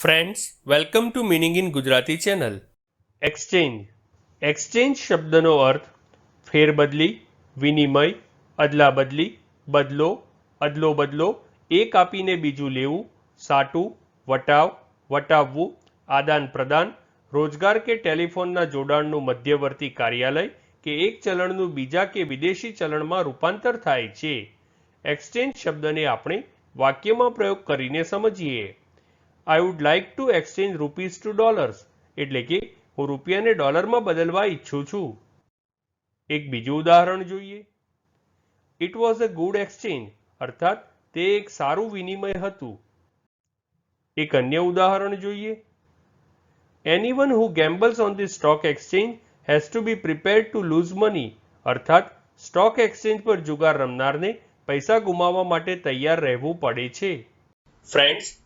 Friends welcome to meaning in Gujarati channel exchange exchange શબ્દનો અર્થ ફેરબદલી, વિનિમય, અદલાબદલી, બદલો, અદલો બદલો, એક આપીને બીજું લેવું, સાટું, વટાવ, વટાવવું, આદાન પ્રદાન, રોજગાર કે ટેલિફોનના જોડાણનું મધ્યવર્તી કાર્યાલય કે એક ચલણનું બીજા કે વિદેશી ચલણમાં રૂપાંતર થાય છે. એક્સચેન્જ શબ્દને આપણે વાક્યમાં પ્રયોગ કરીને સમજીએ. I would like to exchange rupees to dollars એટલે કે હું રૂપિયાને ડોલરમાં બદલવા ઈચ્છું છું. એક બીજું ઉદાહરણ જોઈએ. It was a good exchange અર્થાત, તે એક સારું વિનિમય હતું. એક અન્ય ઉદાહરણ જોઈએ. Anyone who gambles on the stock exchange has to be prepared to lose money અર્થાત સ્ટોક એક્સચેન્જ પર જુગાર રમનારને પૈસા ગુમાવવા માટે તૈયાર રહેવું પડે છે. ફ્રેન્ડ્સ